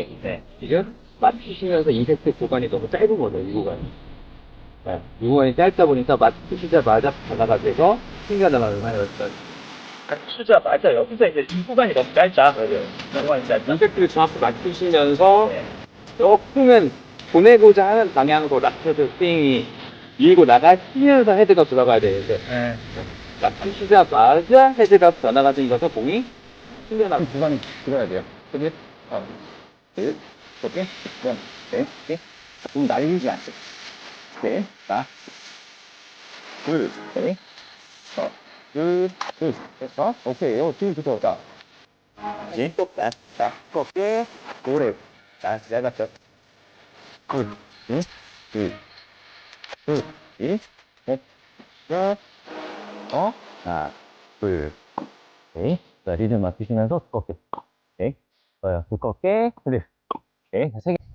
있는데 네. 지금 맞추시면서 임팩트 구간이 너무 짧은 거죠, 이 구간이. 네, 이 구간이 짧다 보니까 맞추시자마자 바다가 돼서 튕겨 나가는 하였던. 맞추자마자 여기서 이제 이 구간이 너무 짧다. 구간이 짧다. 임팩트를 정확히 맞추시면서 네. 조금은 보내고자 하는 방향으로 라켓을 스윙이 밀고 나가시면서 헤드가 돌아가야 되는데 네. 맞추시자마자 헤드가 변화가 생겨서 공이 튕겨나가는 구간이 길어야 돼요. 그게 어, 네, 오케이, 그럼 네, 오케이. 공 날리지 않게. 네, 나, 둘, 네, 어, 둘, 둘, 됐어? 오케이, 어, 지금 좋다. 지, 또, 나, 나, 꺾게, 오래. 자, 잘 갔죠. 둘, 응, 둘, 둘, 이, 넷, 넷, 어, 하나, 둘, 오케이. 자, 리듬 맞추시면서 두껍게. 두껍게. 자, 세 개.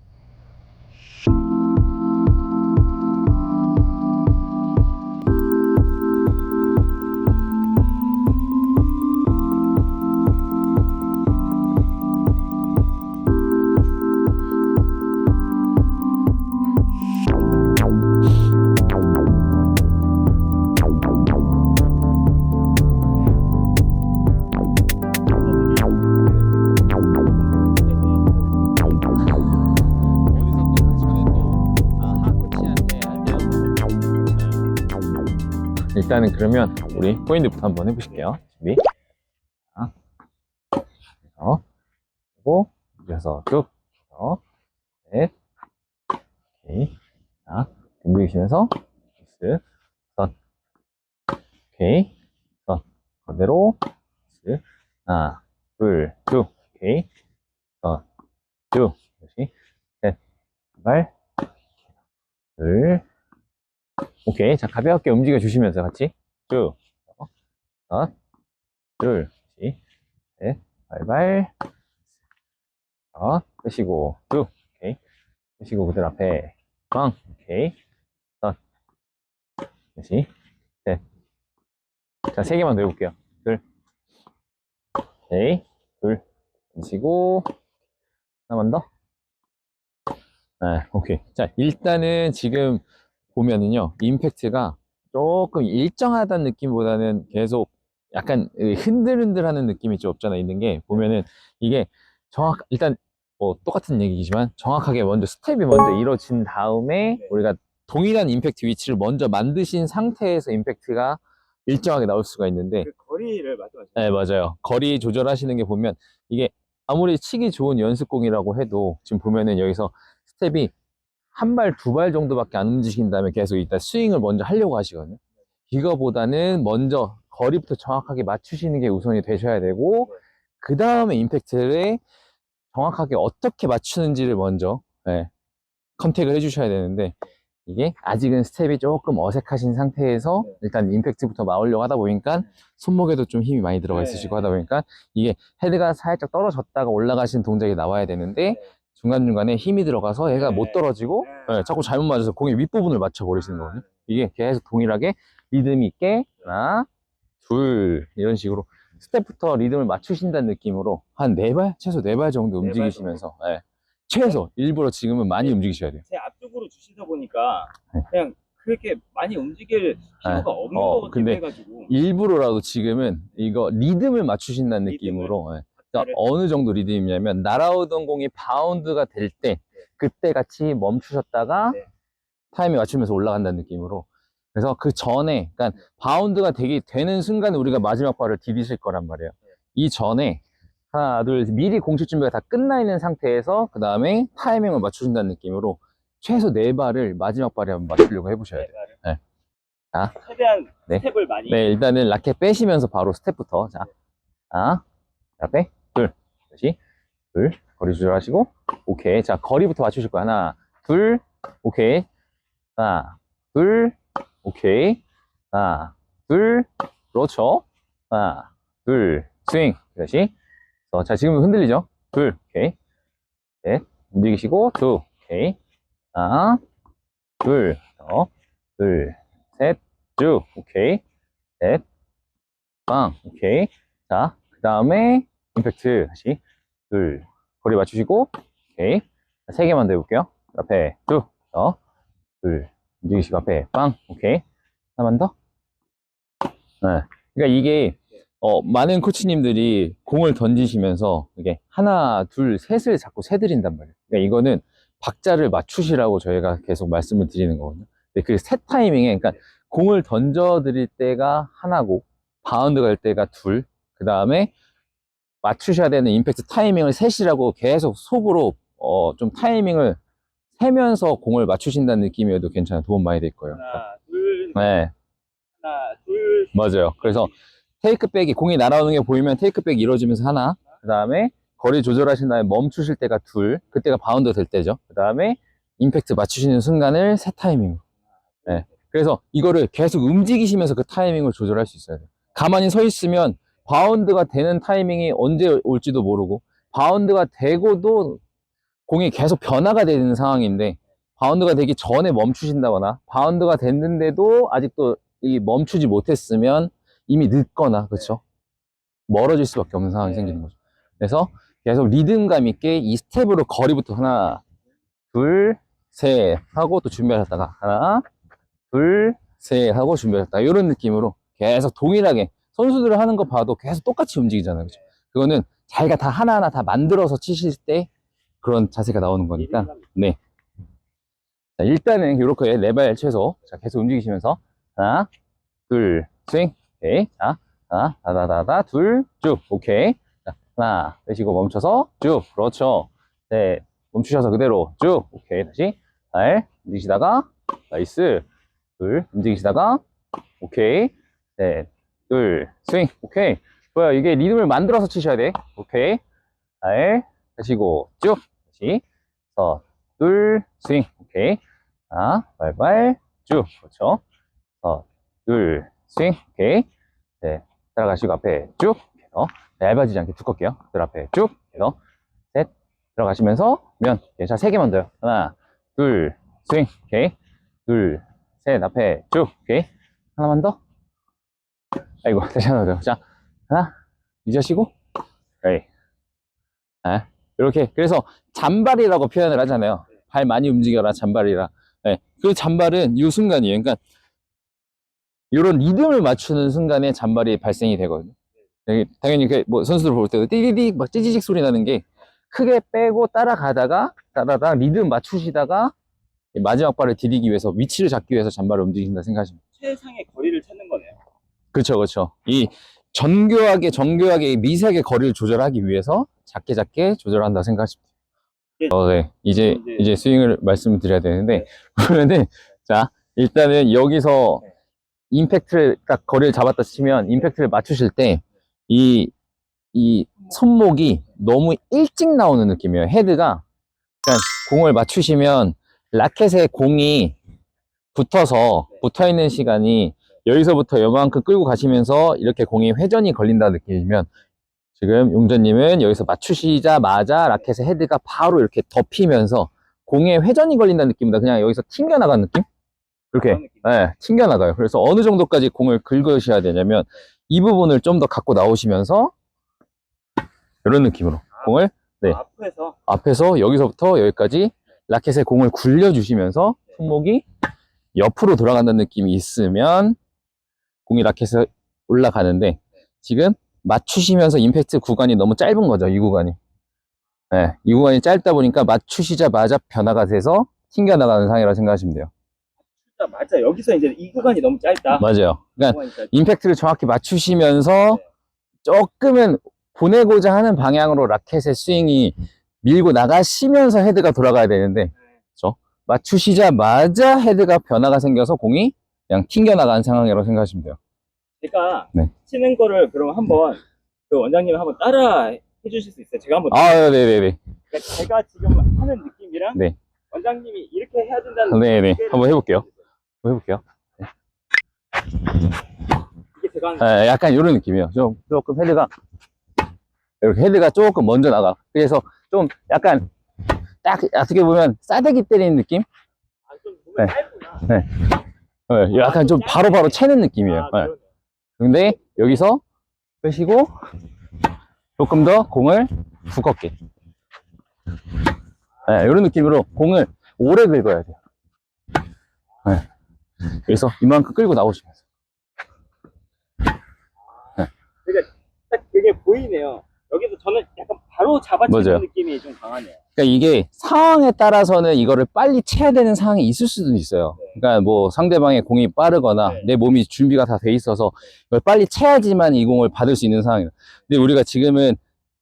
일단은 그러면 우리 포인트부터 한번 해보실게요. 준비. 자, 그래서 그리고 그래서 쭉, 어, 넷, 오케이. 자, 움직이시면서 스, 선, 오케이, 선, 그대로 스, 하나, 둘, 쭉, 오케이, 선, 쭉, 다시. 셋, 발, 둘, 오케이. 자, 가볍게 움직여 주시면서 같이 쭉, 어, 하나, 둘, 다시 셋, 발발, 어, 빼시고 쭉, 오케이. 빼시고 그대로 앞에 빵, 오케이. 선, 다시 셋. 자, 세 개만 더 해볼게요. 둘, 오케이, 둘, 빼시고 하나만 더. 네, 오케이. 자, 일단은 지금 보면은요, 임팩트가 조금 일정하다는 느낌보다는 계속 약간 흔들흔들 하는 느낌이 좀 없잖아 있는 게, 보면은 이게 정확, 일단 뭐 똑같은 얘기지만 정확하게 먼저 스텝이 먼저 이루어진 다음에 네. 우리가 동일한 임팩트 위치를 먼저 만드신 상태에서 임팩트가 일정하게 나올 수가 있는데, 그 거리를 말씀하시는 네, 맞아요. 거리 조절하시는 게 보면 이게 아무리 치기 좋은 연습공이라고 해도 지금 보면은 여기서 스텝이 한 발, 두 발 정도밖에 안 움직인 다음에 계속 일단 스윙을 먼저 하려고 하시거든요. 이거보다는 먼저 거리부터 정확하게 맞추시는 게 우선이 되셔야 되고, 그 다음에 임팩트를 정확하게 어떻게 맞추는지를 먼저, 예, 컨택을 해주셔야 되는데, 이게 아직은 스텝이 조금 어색하신 상태에서 네. 일단 임팩트부터 나오려고 하다 보니까 손목에도 좀 힘이 많이 들어가 네. 있으시고 하다 보니까 이게 헤드가 살짝 떨어졌다가 올라가시는 동작이 나와야 되는데 네. 중간중간에 힘이 들어가서 얘가 네. 못 떨어지고 네. 예, 자꾸 잘못 맞아서 공의 윗부분을 맞춰버리시는 거거든요. 이게 계속 동일하게 리듬 있게 하나, 둘 이런 식으로 스텝부터 리듬을 맞추신다는 느낌으로 한 네 발, 최소 네 발 정도 움직이시면서 예, 최소 일부러 지금은 많이 움직이셔야 돼요. 제 앞쪽으로 주시다 보니까 네. 그냥 그렇게 많이 움직일 필요가 없는 어, 것 해가지고 일부러라도 지금은 이거 리듬을 맞추신다는 리듬을. 느낌으로 예. 그러니까 박자를- 어느 정도 리듬이냐면 날아오던 공이 바운드가 될 때 그때 같이 멈추셨다가 네. 타이밍 맞추면서 올라간다는 느낌으로 그래서 그 전에 그러니까 바운드가 되기 되는 순간 우리가 마지막 발을 디디실 거란 말이에요 이 전에 하나 둘 미리 공식 준비가 다 끝나 있는 상태에서 그 다음에 타이밍을 맞추신다는 느낌으로 최소 네 발을 마지막 발에 한번 맞추려고 해보셔야 돼요 네. 자. 최대한 네. 스텝을 많이 네, 일단은 라켓 빼시면서 바로 스텝부터. 자, 자, 자, 빼. 둘. 다시. 둘. 거리 조절하시고. 오케이. 자, 거리부터 맞추실 거야. 하나, 둘. 오케이. 하나, 둘. 오케이. 하나, 둘. 그렇죠. 하나, 둘. 스윙. 다시. 어, 자, 지금 흔들리죠? 둘. 오케이. 넷. 움직이시고. 두. 오케이. 하나, 둘. 더. 둘. 셋. 쭉. 오케이. 셋, 빵, 오케이. 자, 그 다음에 임팩트 다시 둘, 거리 맞추시고, 오케이. 세 개만 더 해볼게요. 앞에 쭉, 더, 둘, 움직이시고 앞에 빵, 오케이. 하나만 더. 네. 그러니까 이게 어, 많은 코치님들이 공을 던지시면서 이게 하나, 둘, 셋을 자꾸 세드린단 말이에요. 그러니까 이거는 박자를 맞추시라고 저희가 계속 말씀을 드리는 거거든요. 근데 그 셋 타이밍에, 그러니까 공을 던져 드릴 때가 하나고, 바운드 갈 때가 둘, 그 다음에 맞추셔야 되는 임팩트 타이밍을 셋이라고 계속 속으로 어, 좀 타이밍을 세면서 공을 맞추신다는 느낌이어도 괜찮아요. 도움 많이 될 거예요. 하나, 둘, 네, 하나, 둘. 맞아요. 그래서 테이크백이 공이 날아오는 게 보이면 테이크백 이루어지면서 하나, 그 다음에 거리 조절하신 다음에 멈추실 때가 둘, 그때가 바운드 될 때죠. 그 다음에 임팩트 맞추시는 순간을 세 타이밍. 네. 그래서 이거를 계속 움직이시면서 그 타이밍을 조절할 수 있어야 돼요. 가만히 서 있으면 바운드가 되는 타이밍이 언제 올지도 모르고 바운드가 되고도 공이 계속 변화가 되는 상황인데 바운드가 되기 전에 멈추신다거나 바운드가 됐는데도 아직도 이 멈추지 못했으면 이미 늦거나 그렇죠 멀어질 수밖에 없는 상황이 네. 생기는 거죠. 그래서 계속 리듬감 있게 이 스텝으로 거리부터 하나 둘 셋 하고 또 준비하셨다가 하나 둘 셋 하고 준비하셨다가 이런 느낌으로 계속 동일하게 선수들을 하는 거 봐도 계속 똑같이 움직이잖아요 그렇죠 그거는 자기가 다 하나하나 다 만들어서 치실 때 그런 자세가 나오는 거니까 네. 자, 일단은 이렇게 네발 최소. 자, 계속 움직이시면서. 하나, 둘, 스윙. 오케이. 자, 하나, 다다다다, 둘, 쭉. 오케이. 자, 하나, 내쉬고 멈춰서 쭉. 그렇죠. 네. 멈추셔서 그대로 쭉. 오케이. 다시. 잘. 움직이시다가, 나이스. 둘. 움직이시다가, 오케이. 셋, 둘, 스윙. 오케이. 좋아요. 이게 리듬을 만들어서 치셔야 돼. 오케이. 잘. 하시고, 쭉. 다시. 서, 둘, 스윙. 오케이. 자, 발발, 쭉. 그렇죠. 서, 둘, 스윙. 오케이. 네. 따라가시고 앞에 쭉. 해서 얇아지지 않게 두껍게요. 들 앞에 쭉. 해서 셋. 들어가시면서 면. 오케이. 자, 세 개만 더요. 하나, 둘, 스윙. 오케이. 둘, 셋. 앞에 쭉. 오케이. 하나만 더. 아이고, 다시 하나 더. 자, 하나. 유지하시고. 오케이. 아, 이렇게. 그래서 잔발이라고 표현을 하잖아요. 발 많이 움직여라, 잔발이라. 네, 그 잔발은 이 순간이에요. 그러니까, 이런 리듬을 맞추는 순간에 잔발이 발생이 되거든요. 네, 당연히 그뭐 선수들 볼 때도 띠디디 막 찌지직 소리 나는 게 크게 빼고 따라가다가 따라다 리듬 맞추시다가 마지막 발을 디디기 위해서 위치를 잡기 위해서 잔발을 움직인다 생각하시면. 최상의 거리를 찾는. 그렇죠, 그렇죠. 이 정교하게 정교하게 미세하게 거리를 조절하기 위해서 작게 작게 조절한다 생각하시면 돼요. 어, 네. 이제 이제- 이제 스윙을 말씀드려야 되는데 그러면은 자 일단은 여기서 네. 임팩트를 딱 거리를 잡았다 치면 임팩트를 맞추실 때 이 이 손목이 너무 일찍 나오는 느낌이에요. 헤드가 그러니까 공을 맞추시면 라켓에 공이 붙어서 붙어 있는 시간이 여기서부터 요만큼 끌고 가시면서 이렇게 공이 회전이 걸린다 느낌이면 지금 용전님은 여기서 맞추시자마자 라켓의 헤드가 바로 이렇게 덮이면서 공에 회전이 걸린다는 느낌보다 그냥 여기서 튕겨나가는 느낌? 이렇게, 느낌. 예, 튕겨나가요. 그래서 어느 정도까지 공을 긁으셔야 되냐면 이 부분을 좀 더 갖고 나오시면서 이런 느낌으로 공을 네. 앞에서 앞에서 여기서부터 여기까지 라켓에 공을 굴려주시면서 손목이 옆으로 돌아간다는 느낌이 있으면 공이 라켓에 올라가는데 지금 맞추시면서 임팩트 구간이 너무 짧은 거죠, 이 구간이. 네, 이 구간이 짧다 보니까 맞추시자마자 변화가 돼서 튕겨나가는 상이라고 생각하시면 돼요. 맞아. 여기서 이제 이 구간이 너무 짧다. 맞아요. 그러니까 임팩트를 정확히 맞추시면서 조금은 보내고자 하는 방향으로 라켓의 스윙이 밀고 나가시면서 헤드가 돌아가야 되는데, 그죠? 맞추시자마자 헤드가 변화가 생겨서 공이 그냥 튕겨나가는 상황이라고 생각하시면 돼요. 제가 네. 치는 거를 그럼 한번 그 원장님 한번 따라 해주실 수 있어요? 제가 한번 아, 네네네. 그러니까 제가 지금 하는 느낌이랑 네. 원장님이 이렇게 해야 된다는 네네. 느낌을 한번 해볼게요. 한번 해볼게요. 이게 제가 하는 네, 약간 이런 느낌이에요. 좀, 조금 헤드가, 이렇게 헤드가 조금 먼저 나가. 그래서 좀 약간, 딱, 어떻게 보면 싸대기 때리는 느낌? 아, 좀 보면 네. 짧구나. 네, 약간 좀 바로 바로 채는 느낌이에요. 아, 네. 근데 여기서 빼시고 조금 더 공을 두껍게 네, 이런 느낌으로 공을 오래 긁어야 돼요. 네. 그래서 이만큼 끌고 나오시면서. 그러니까 딱 그게 보이네요. 여기서 저는 약간 바로 잡아치는 맞아요. 느낌이 좀 강하네요. 그러니까 이게 상황에 따라서는 이거를 빨리 채야 되는 상황이 있을 수도 있어요. 그러니까 뭐 상대방의 공이 빠르거나 네. 내 몸이 준비가 다 돼 있어서 이걸 빨리 채야지만 이 공을 받을 수 있는 상황이에요. 근데 우리가 지금은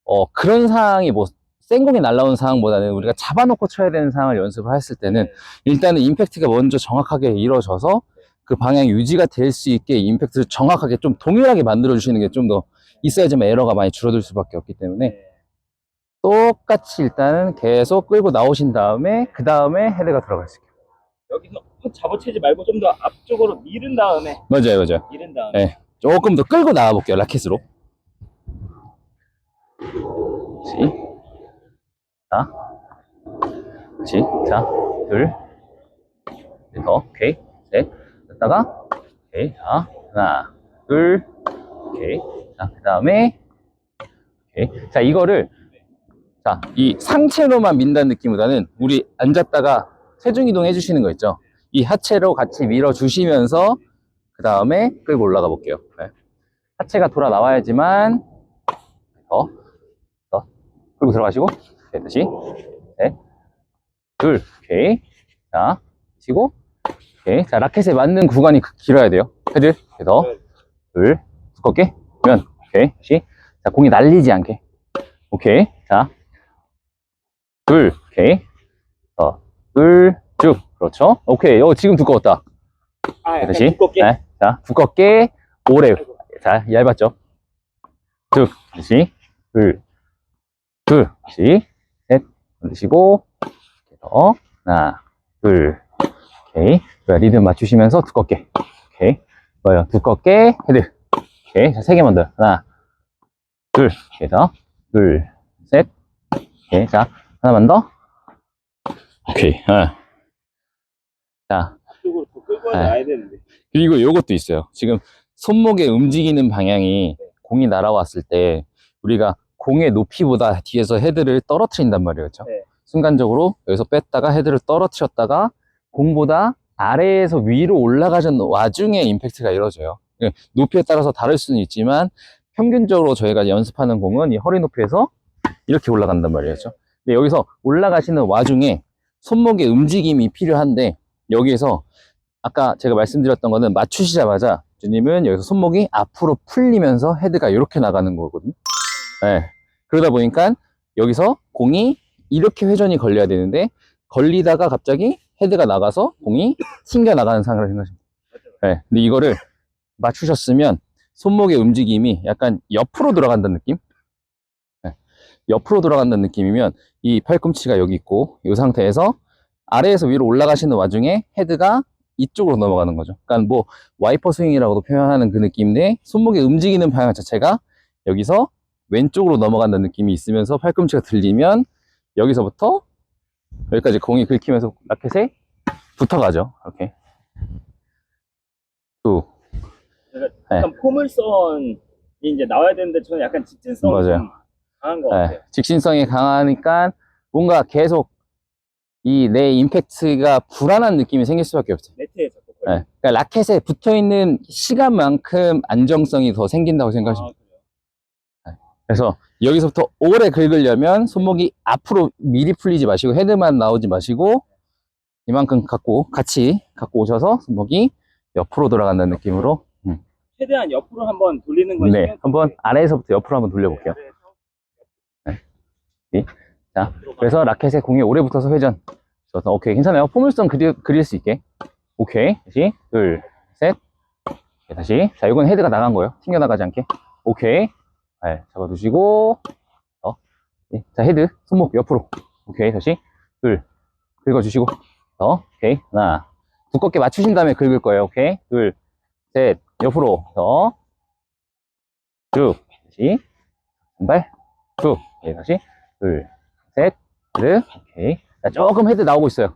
어 그런 상황이 뭐 생공이 날라오는 상황보다는 우리가 잡아놓고 쳐야 되는 상황을 연습을 했을 때는 네. 일단은 임팩트가 먼저 정확하게 이루어져서 그 방향 유지가 될 수 있게 임팩트를 정확하게 좀 동일하게 만들어 주시는 게 좀 더 있어야지만 에러가 많이 줄어들 수밖에 없기 때문에 네. 똑같이 일단은 계속 끌고 나오신 다음에 그 다음에 헤드가 들어갈 수 있게 여기서 확 잡아채지 말고 좀 더 앞쪽으로 밀은 다음에 맞아요 맞아요 밀은 다음에 네. 조금 더 끌고 나가 볼게요 라켓으로 시. 자 시. 자, 둘, 더, 오케이, 셋, 됐다가, 오케이, 자, 하나, 둘, 오케이, 자, 그 다음에, 오케이, 자, 이거를, 자, 이 상체로만 민다는 느낌보다는 우리 앉았다가 체중 이동 해주시는 거 있죠? 이 하체로 같이 밀어 주시면서 그 다음에 끌고 올라가 볼게요. 네. 하체가 돌아 나와야지만 더, 더 끌고 들어가시고 네, 다시 셋, 둘, 오케이. 자, 치고 오케이. 자, 라켓에 맞는 구간이 그- 길어야 돼요. 헤드, 더, 둘, 두껍게, 면, 오케이. 다시. 자, 공이 날리지 않게. 오케이. 자, 둘, 오케이. 더, 둘, 쭉. 그렇죠. 오케이. 어, 지금 두꺼웠다. 아, 다시. 두껍게 네. 자, 두껍게, 오래. 자, 얇았죠? 쭉. 다시. 둘. 둘. 다시. 셋. 올리시고. 더. 하나. 둘. 오케이. 좋아요. 리듬 맞추시면서 두껍게. 오케이. 좋아요. 두껍게. 헤드. 오케이. 자, 세 개만 더. 하나. 둘. 더. 둘. 셋. 오케이. 자, 하나만 더. 오케이. 어. 자, 앞쪽으로 더 끌고 네. 나야 되는데 그리고 요것도 있어요. 지금 손목의 움직이는 방향이 공이 날아왔을 때 우리가 공의 높이보다 뒤에서 헤드를 떨어뜨린단 말이에요. 그렇죠? 네. 순간적으로 여기서 뺐다가 헤드를 떨어뜨렸다가 공보다 아래에서 위로 올라가는 와중에 임팩트가 이루어져요. 예, 높이에 따라서 다를 수는 있지만 평균적으로 저희가 연습하는 공은 이 허리 높이에서 이렇게 올라간단 말이에요. 근데 여기서 올라가시는 와중에 손목의 움직임이 필요한데 여기에서 아까 제가 말씀드렸던 거는 맞추시자마자 주님은 여기서 손목이 앞으로 풀리면서 헤드가 이렇게 나가는 거거든요. 네. 그러다 보니까 여기서 공이 이렇게 회전이 걸려야 되는데 걸리다가 갑자기 헤드가 나가서 공이 튕겨 나가는 상황을 돼요. 네. 근데 이거를 맞추셨으면 손목의 움직임이 약간 옆으로 돌아간다는 느낌? 네. 옆으로 돌아간다는 느낌이면 이 팔꿈치가 여기 있고 이 상태에서 아래에서 위로 올라가시는 와중에 헤드가 이쪽으로 넘어가는 거죠. 그러니까 뭐 와이퍼 스윙이라고도 표현하는 그 느낌인데 손목이 움직이는 방향 자체가 여기서 왼쪽으로 넘어간다는 느낌이 있으면서 팔꿈치가 들리면 여기서부터 여기까지 공이 긁히면서 라켓에 붙어가죠. 이렇게. 두. 네. 약간 포물선이 이제 나와야 되는데 저는 약간 직진성이 맞아요. 좀 강한 것 네, 같아요. 직신성이 강하니까 뭔가 계속 이 내 임팩트가 불안한 느낌이 생길 수밖에 없어요. 네트에 자꾸. 네. 그러니까 라켓에 붙어 있는 시간만큼 안정성이 더 생긴다고 생각하시면 돼요. 그래서 여기서부터 오래 긁으려면 손목이 앞으로 미리 풀리지 마시고 헤드만 나오지 마시고 이만큼 갖고 같이 갖고 오셔서 손목이 옆으로 돌아간다는 느낌으로 음. 최대한 옆으로 한번 돌리는 거네 한번 아래에서부터 옆으로 한번 돌려볼게요. 자 그래서 라켓에 공이 오래 붙어서 회전. 좋다. 오케이 괜찮아요. 포물선 그리, 그릴 수 있게. 오케이 다시 둘 셋. 오케이, 다시 자 이건 헤드가 나간 거예요. 튕겨 나가지 않게. 오케이. 네, 잡아두시고 어. 네, 자 헤드 손목 옆으로. 오케이 다시 둘 긁어주시고 더 오케이 하나 두껍게 맞추신 다음에 긁을 거예요. 오케이 둘 셋 옆으로 더쭉 다시 왼발 쭉 오케이 다시 둘셋 헤드 오케이 자, 조금 헤드 나오고 있어요.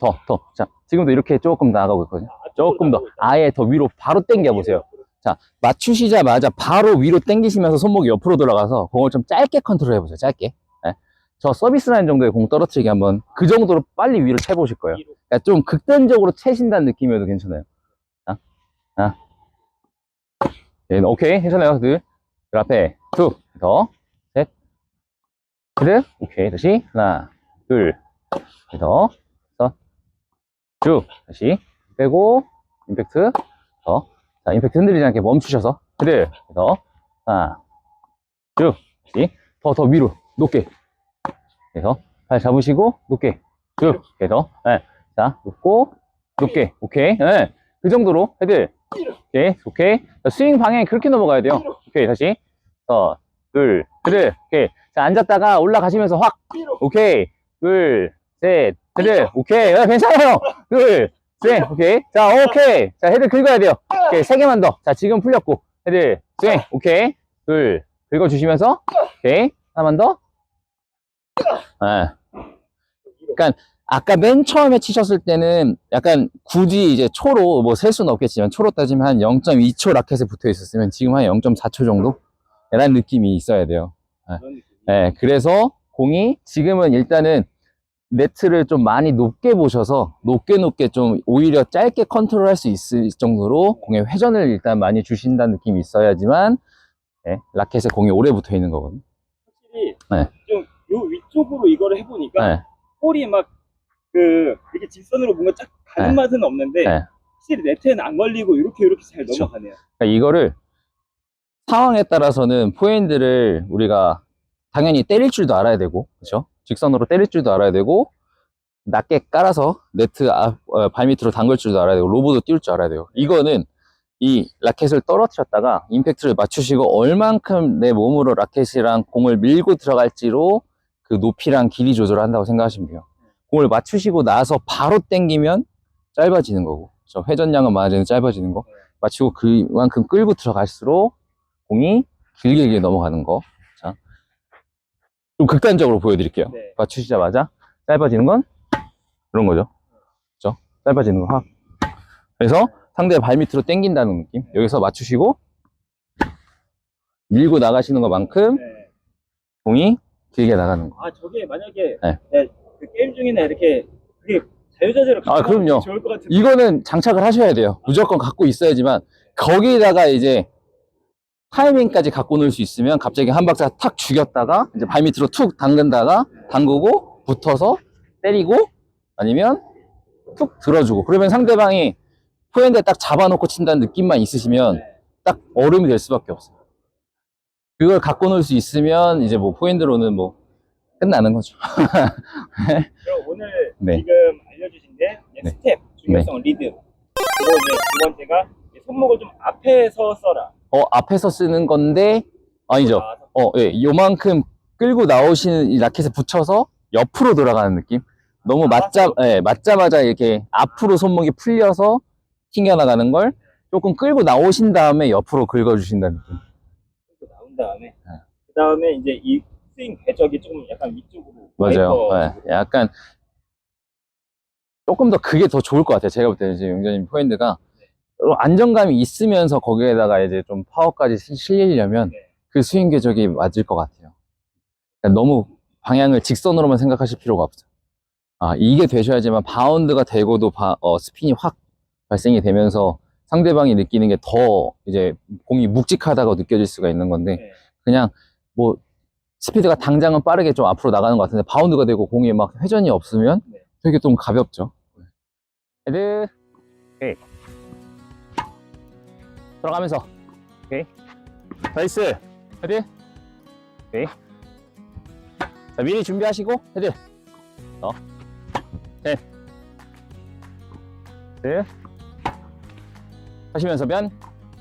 더, 더. 자, 지금도 이렇게 조금 나가고 있거든요. 조금 더, 아예 더 위로 바로 당겨 보세요. 자, 맞추시자마자 바로 위로 당기시면서 손목이 옆으로 돌아가서 공을 좀 짧게 컨트롤 해보세요. 짧게. 네. 저 서비스 라인 정도의 공 떨어뜨리기 한번 그 정도로 빨리 위로 채보실 거예요. 그러니까 좀 극단적으로 채신다는 느낌이어도 괜찮아요. 자, 자. 네, 오케이. 괜찮아요. 둘. 둘 앞에. 두. 더. 셋. 셋. 오케이. 다시. 하나. 둘. 더. 더. 쭉. 다시. 빼고. 임팩트. 더. 자, 임팩트 흔들리지 않게 멈추셔서. 헤드. 더. 하나. 쭉. 더, 더 위로. 높게. 그래서 발 잡으시고 높게 쭉 그래서 네. 자 높고 높게 오케이 네. 그 정도로 헤드 오케이 오케이 자, 스윙 방향이 그렇게 넘어가야 돼요 오케이 다시 어둘 헤드 오케이 자 앉았다가 올라가시면서 확 오케이 둘셋 헤드 오케이 네, 괜찮아요 둘 셋 오케이. 자 오케이. 자 헤드 긁어야 돼요. 오케이 세 개만 더자 지금 풀렸고. 헤드 스윙 오케이. 둘 긁어주시면서 오케이. 하나만 더. 예. 그러니까 아까 맨 처음에 치셨을 때는 약간 굳이 이제 초로 뭐 셀 수는 없겠지만 초로 따지면 한 0.2초 라켓에 붙어 있었으면 지금 한 0.4초 정도? 라는 느낌이 있어야 돼요. 느낌. 예, 그래서 공이 지금은 일단은 네트를 좀 많이 높게 보셔서 높게 높게 좀 오히려 짧게 컨트롤 할 수 있을 정도로 공의 회전을 일단 많이 주신다는 느낌이 있어야지만 예, 라켓에 공이 오래 붙어 있는 거거든요. 확실히 네. 좀요 위쪽으로 이거를 해보니까 네. 볼이 막 그 이렇게 직선으로 뭔가 쫙 가는 네. 맛은 없는데 네. 확실히 네트에는 안 걸리고 이렇게 이렇게 잘 그쵸. 넘어가네요. 그러니까 이거를 상황에 따라서는 포핸드를 우리가 당연히 때릴 줄도 알아야 되고, 그렇죠? 직선으로 때릴 줄도 알아야 되고, 낮게 깔아서 네트 앞, 어, 발밑으로 담글 줄도 알아야 되고, 로브도 띄울 줄 알아야 돼요. 이거는 이 라켓을 떨어뜨렸다가 임팩트를 맞추시고 얼만큼 내 몸으로 라켓이랑 공을 밀고 들어갈지로 그 높이랑 길이 조절을 한다고 생각하시면 돼요. 공을 맞추시고 나서 바로 당기면 짧아지는 거고, 저 회전량은 많아지는 짧아지는 거. 맞추고 그만큼 끌고 들어갈수록 공이 길게 길게 넘어가는 거. 자. 좀 극단적으로 보여드릴게요. 네. 맞추시자마자 짧아지는 건 이런 거죠. 그죠? 짧아지는 거 확. 그래서 상대 발 밑으로 당긴다는 느낌. 여기서 맞추시고 밀고 나가시는 것만큼 네. 공이 길게 나가는 거. 아 저게 만약에 네. 네, 그 게임 중이나 이렇게 그게 자유자재로 아, 그럼요. 좋을 것 같은데. 이거는 장착을 하셔야 돼요. 무조건 갖고 있어야지만 거기다가 이제 타이밍까지 갖고 놀 수 있으면 갑자기 한 박자 탁 죽였다가 이제 발 밑으로 툭 담근다가 담그고 붙어서 때리고 아니면 툭 들어주고 그러면 상대방이 포핸드에 딱 잡아놓고 친다는 느낌만 있으시면 네. 딱 얼음이 될 수밖에 없어요. 그걸 갖고 놀 수 있으면 이제 뭐 포핸드로는 뭐 끝나는 거죠. 그럼 오늘 네. 지금 알려주신 게 네. 스텝, 중요성, 리듬. 그리고 이제 두 번째가 손목을 좀 앞에서 써라. 어 앞에서 쓰는 건데 아니죠. 나와서. 어, 예, 요만큼 끌고 나오시는 이 라켓에 붙여서 옆으로 돌아가는 느낌? 너무 아, 맞자, 예, 맞자마자 이렇게 앞으로 손목이 풀려서 튕겨나가는 걸 조금 끌고 나오신 다음에 옆으로 긁어주신다는 느낌. 그리고 나온 다음에 네. 그 다음에 이제 이 스윙 궤적이 조금 약간 위쪽으로 맞아요. 와이퍼 예, 약간 조금 더 그게 더 좋을 것 같아요. 제가 볼 때는 지금 용자님 포인트가 좀 안정감이 있으면서 거기에다가 이제 좀 파워까지 시- 실리려면 네. 그 스윙 궤적이 맞을 것 같아요. 그러니까 너무 방향을 직선으로만 생각하실 필요가 없어요. 아, 이게 되셔야지만 바운드가 되고도 바- 어, 스핀이 확 발생이 되면서 상대방이 느끼는 게 더 이제 공이 묵직하다고 느껴질 수가 있는 건데 네. 그냥 뭐 스피드가 당장은 빠르게 좀 앞으로 나가는 것 같은데 바운드가 되고 공이 막 회전이 없으면 네. 되게 좀 가볍죠. 헤드, 오케이. 들어가면서, 오케이. 나이스, 헤드, 오케이. 자, 미리 준비하시고, 헤드. 더, 셋, 넷. 하시면서 면,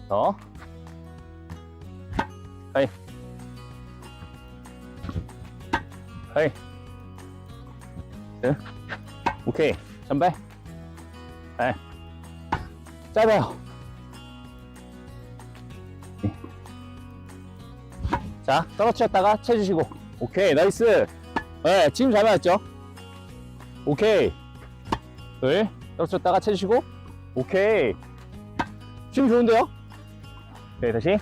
더, 하이. 하이. 네. 오케이. 전발. 네. 짧아요. 자, 떨어뜨렸다가 채주시고. 오케이, 나이스. 네, 지금 잘 맞았죠? 오케이. 둘, 떨어뜨렸다가 채주시고. 오케이. 지금 좋은데요? 네, 다시.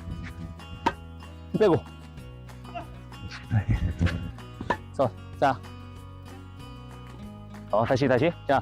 힘 빼고. 자, 자. 어, 다시, 다시. 자,